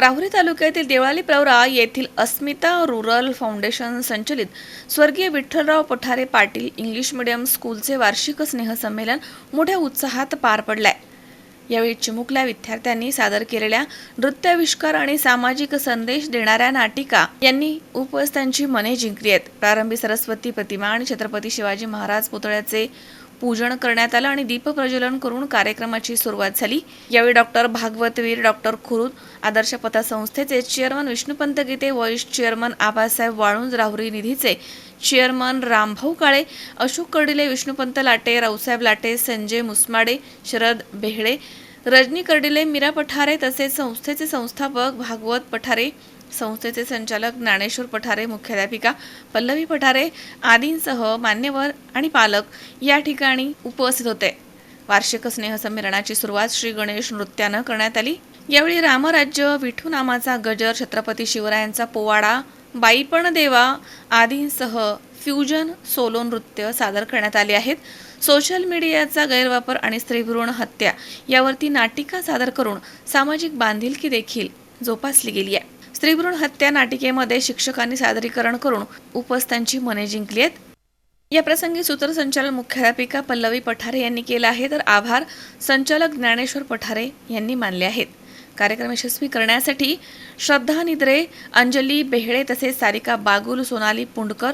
राहुरी तालुक्यातील देवळाली प्रवरा येथील अस्मिता rural foundation संचलित स्वर्गीय विठ्ठलराव पठारे पाटील इंग्लिश मीडियम स्कूलचे वार्षिक स्नेहसंमेलन मोठ्या उत्साहात पार पडलाय. यावेळी चिमुकल्या विद्यार्थ्यांनी सादर केलेल्या नृत्याविष्कार आणि सामाजिक संदेश देणाऱ्या नाटिका यांनी उपस्थांची मने जिंकली आहेत. प्रारंभी सरस्वती प्रतिमा आणि छत्रपती शिवाजी महाराज पुतळ्याचे पूजन करण्यात आलं आणि दीपप्रज्वलन करून कार्यक्रमाची सुरुवात झाली. यावेळी doctor Bhagwatveer doctor Khurud Adarsh पतसंस्थेचे chairman Vishnupant Gite vice chairman Abasaheb Walunj Rahuri निधीचे चेअरमन रामभाऊ काळे अशोक कर्डिले विष्णुपंत लाटे रावसाहेब लाटे संजय मुसमाडे शरद बेहळे रजनी कर्डिले मीरा पठारे तसेच संस्थेचे संस्थापक भागवत पठारे संस्थेचे संचालक ज्ञानेश्वर पठारे मुख्याध्यापिका पल्लवी पठारे आदींसह मान्यवर आणि पालक या ठिकाणी उपस्थित होते. वार्षिक स्नेहसंमेलनाची सुरुवात श्री गणेश नृत्यानं करण्यात आली. यावेळी रामराज्य विठू नामाचा गजर छत्रपती शिवरायांचा पोवाडा बाईपण देवा आदींसह फ्युजन सोलो नृत्य सादर करण्यात आले आहेत. सोशल मीडियाचा गैरवापर आणि स्त्रीभ्रूण हत्या यावरती नाटिका सादर करून सामाजिक बांधिलकी देखील जोपासली गेली आहे. स्त्रीभ्रूण हत्या नाटिकेमध्ये शिक्षकांनी सादरीकरण करून उपस्थांची मने जिंकली आहेत. या प्रसंगी सूत्रसंचालन मुख्याध्यापिका पल्लवी पठारे यांनी केला आहे. तर आभार संचालक ज्ञानेश्वर पठारे यांनी मानले आहेत. कार्यक्रम यशस्वी करण्यासाठी श्रद्धा निद्रे अंजली बेहळे तसेच सारिका बागुल सोनाली पुंडकर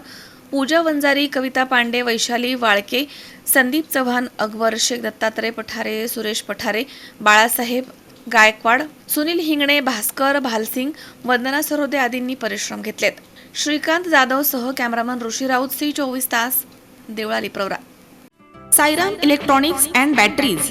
पूजा वंजारी कविता पांडे वैशाली वाळके संदीप चव्हाण अकबर शेख दत्तात्रय पठारे सुरेश पठारे बाळासाहेब गायकवाड सुनील हिंगणे भास्कर भालसिंग वंदना सरोदे आदींनी परिश्रम घेतलेत. श्रीकांत जाधव सह कॅमेरामन ऋषी राऊत सी चोवीस तास Deolali Pravara. Sairam electronics and batteries.